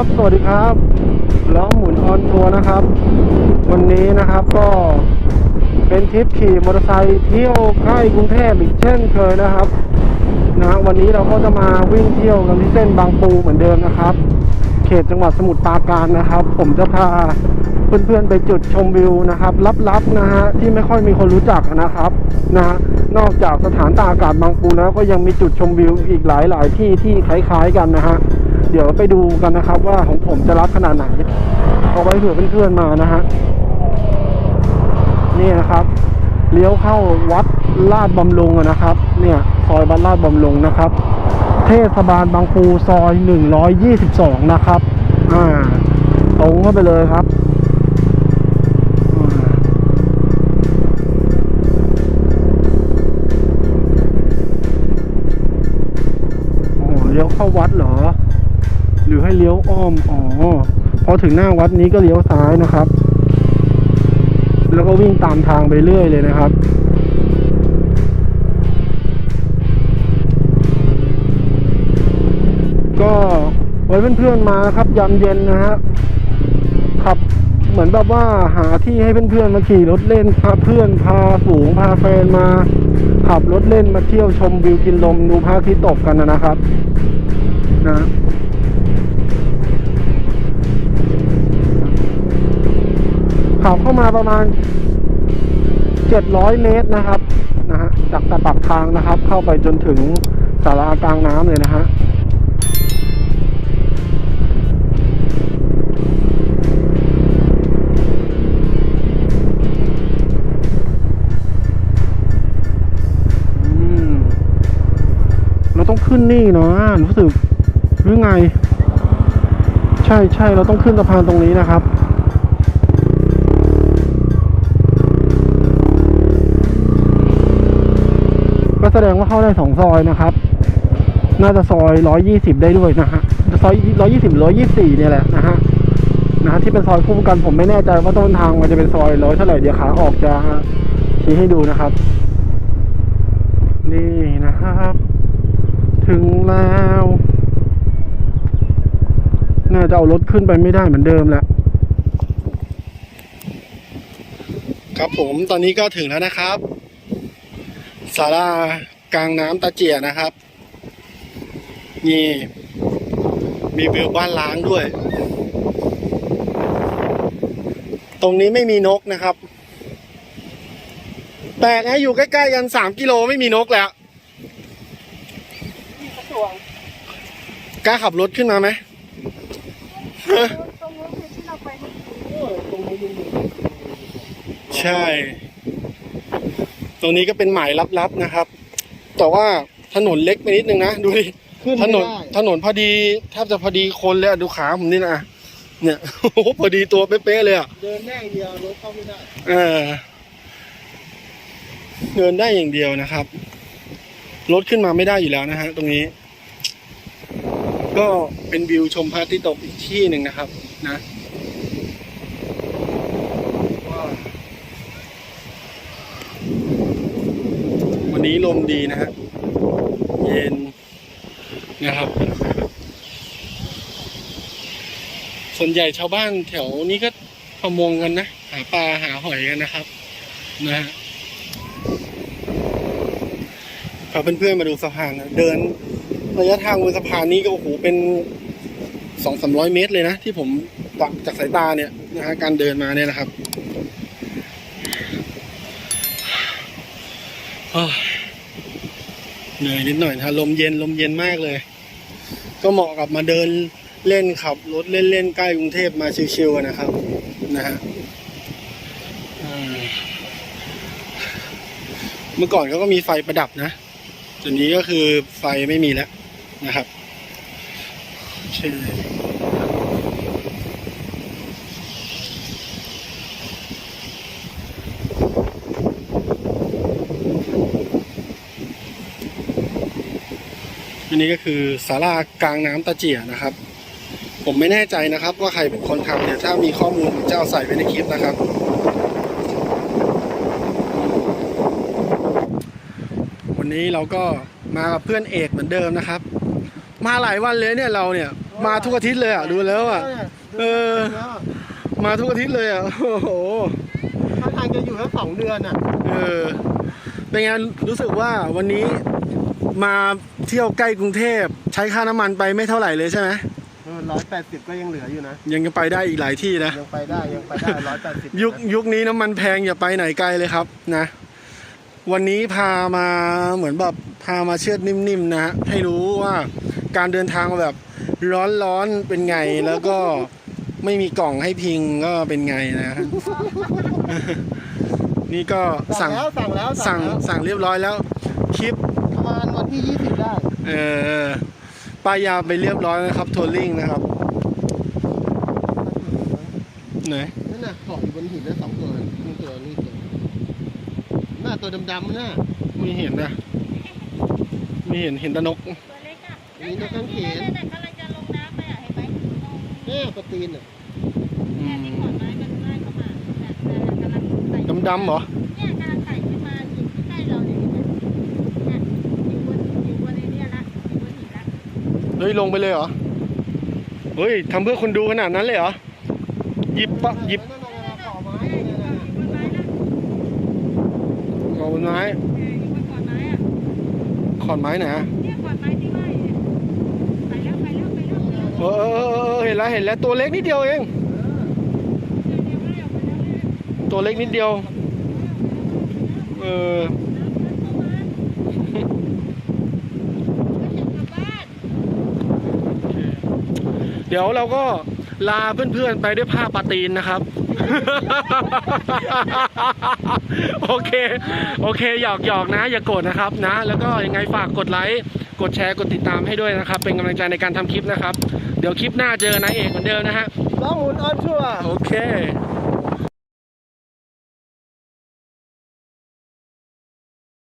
สวัสดีครับล้อหมุนออนทัวร์นะครับ วันนี้นะครับก็เป็นทริปขี่มอเตอร์ไซค์เที่ยวใกล้กรุงเทพอีกเช่นเคยนะครับนะวันนี้เราก็จะมาวิ่งเที่ยวกันที่เส้นบางปูเหมือนเดิมนะครับ เขตจังหวัดสมุทรปราการนะครับ ผมจะพา เพื่อนๆไปจุดชมวิวนะครับ ลับๆนะฮะที่ไม่ค่อยมีคนรู้จักนะครับนะฮะนอกจากสถานตากอากาศบางปูแล้วก็ยังมีจุดชมวิวอีกหลายๆ ที่ที่คล้ายๆกันนะฮะเดี๋ยวไปดูกันนะครับว่าของผมจะรับขนาดไหน เอาไว้เผื่อเพื่อนๆมานะฮะนี่นะครับเลี้ยวเข้าวัดลาดบำรุงนะครับ เนี่ยซอยวัดลาดบำรุงนะครับ เทศบาลบางปูซอย 122 นะครับ อ่าตรงเข้าไปเลยครับ เลี้ยวเข้าวัดเหรอ หรือให้เลี้ยวอ้อม อ๋อ พอถึงหน้าวัดนี้ก็เลี้ยวซ้ายนะครับ แล้วก็วิ่งตามทางไปเรื่อยเลยนะครับก็ไว้เพื่อนๆมาครับยามเย็นนะฮะขับเหมือนแบบว่าหาที่ให้เพื่อนๆมาขี่รถเล่นพาเพื่อนพาฝูงพาแฟนมา ขับรถเล่นมาเที่ยวชมวิวกินลมดูพระอาทิตย์ตกกันนะนะครับนะขับเข้ามาประมาณ 700 เมตรนะครับนะฮะจากตะปักทางนะครับ เข้าไปจนถึงสารากลางน้ำเลยนะฮะ ขึ้นนี่นะรู้สึกหรือไง ใช่ใช่เราต้องขึ้นสะพานตรงนี้นะครับก็แสดงว่าเข้าได้สองซอยนะครับ น่าจะซอยร้อยยี่สิบได้ด้วยนะฮะ ซอยร้อยยี่สิบร้อยยี่สี่เนี่ยแหละนะฮะ นะฮะที่เป็นซอยคู่กันผมไม่แน่ใจว่าต้นทางมันจะเป็นซอยร้อยเท่าไหร่เดี๋ยวขาออกจะชี้ให้ดูนะครับ นี่นะครับ ถึงแล้ว น่าจะเอารถขึ้นไปไม่ได้เหมือนเดิมแหละ ครับผมตอนนี้ก็ถึงแล้วนะครับศาลากลางน้ำตาเจียนะครับ นี่ มีวิวบ้านล้างด้วย ตรงนี้ไม่มีนกนะครับแปลกนะอยู่ใกล้ ๆ กันสามกิโลไม่มีนกแล้ว กล้าขับรถขึ้นมาไหมฮะตรงนู้นคือที่เราไปเมื่อกี้ใช่ ตรงนี้ก็เป็นหมายลับๆนะครับ แต่ว่าถนนเล็กไปนิดนึงนะ ดูดิ ขึ้นถไม่นน ได้ถนนพอดีแทบจะพอดีคนเลยอะดูขาผมนี่นะ เนี่ย โอ้โหพอดีตัวเป๊ะๆเลยอะเดินได้อย่างเดียวรถเข้าไม่ได้ เออเดินได้อย่างเดียวนะครับ รถขึ้นมาไม่ได้อยู่แล้วนะฮะตรงนี้ ก็เป็นวิวชมพระอาทิตย์ตกอีกที่หนึ่งนะครับนะวันนี้ลมดีนะฮะเย็นนะครับ ส่วนใหญ่ชาวบ้านแถวนี้ก็ประมงกันนะ หาปลาหาหอยกันนะครับ นะฮะพาเพื่อนๆมาดูสะพานนะเดิน ระยะทางบนสะพานนี้ก็โอ้โหเป็นสองสามร้อยเมตรเลยนะ ที่ผมจากจากสายตาเนี่ยนะฮะการเดินมาเนี่ยนะครับเหนื่อยนิดหน่อยนะลมเย็นลมเย็นมากเลย ก็เหมาะกับมาเดินเล่นขับรถเล่นๆใกล้กรุงเทพมาชิวๆนะครับ นะฮะเมื่อก่อนเขาก็มีไฟประดับนะตอนนี้ก็คือไฟไม่มีแล้ว นะครับใช่อันนี้ก็คือศาลากลางน้ำตะเจียนะครับ ผมไม่แน่ใจนะครับ ว่าใครเป็นคนทำเดี๋ยวถ้ามีข้อมูลผมจะเอาใส่ไว้ในคลิปนะครับ วันนี้เราก็มากับเพื่อนเอกเหมือนเดิมนะครับ มาหลายวันเลยเนี่ยเราเนี่ยโอ้มาทุกอาทิตย์เลยอะดูแล้วอะ เออ มาทุกอาทิตย์เลยอะโอ้โหถ้าทางจะอยู่แค่สองเดือนอะ เออ เป็นไงรู้สึกว่าวันนี้มาเที่ยวใกล้กรุงเทพใช้ค่าน้ำมันไปไม่เท่าไหร่เลยใช่ไหมร้อยแปดสิบก็ยังเหลืออยู่นะ ยังจะไปได้อีกหลายที่นะ ยังไปได้ยังไปได้ร้อยแปดสิบยุคยุคนี้น้ำมันแพงอย่าไปไหนไกลเลยครับนะ วันนี้พามาเหมือนแบบพามาเชือดนิ่มๆนะฮะให้รู้ว่า การเดินทางแบบร้อนๆเป็นไงแล้วก็ไม่มีกล่องให้พิงก็เป็นไงนะฮะนี่ก็สั่สั่งงแล้วสั่งแล้วสั่งแล้วสั่งเรียบร้อยแล้วคลิปประมาณวันที่ยี่สิบได้ เออป้ายยาไปเรียบร้อยนะครับทัวริงนะครับไหนนั่นน่ะเกาะอยู่บนหินนั่นสองตัวนี่ตัวนี่ตัวหน้าตัวดำๆน่ะไม่เห็นนะไม่เห็นเห็นแตะนก ตัวเล็กอะอันนี้นกกางเขนนั่นๆกำลังจะลงน้ำไปอะเห็นไหมเนี่ยปลาตีนอะอืเนี่ยมที่ขอนไม้มันไล่เข้ามาเนี่ยกำลังไต่ดำๆเหรอเนี่ยกำลังไต่ขึ้นมาอยู่ใกล้เราเนี่ยเห็นไหมเนี่ยอยู่บนอยู่บนไอ้เนี่ยละอยู่บนหินละเฮ้ยลงไปเลยเหรอเฮ้ยทำเพื่อคนดูขนาดนั้นเลยเหรอหยิบปะหยิบนั่นน่ะเกาะไม้เออเนี่ยอยู่นะบนไม้ละขอนไม้เอออยู่บนขอนไม้อะขอนไม้ไหนอะ ห็นแล้วเห็นแล้วตัวเล็กนิดเดียวเอง ตัวเล็กนิดเดียว เออเดี๋ยวเราก็ลาเพื่อนๆไปด้วยผ้าปาตีนนะครับ โอเค โอเค หยอกหยอกนะ อย่าโกรธนะครับนะ แล้วก็ยังไงฝากกดไลค์ กดแชร์ กดติดตามให้ด้วยนะครับ เป็นกำลังใจในการทำคลิปนะครับ เดี๋ยวคลิปหน้าเจอนายเอกเหมือนเดิมนะฮะล่องหมุนออนทัวร์โอเคบ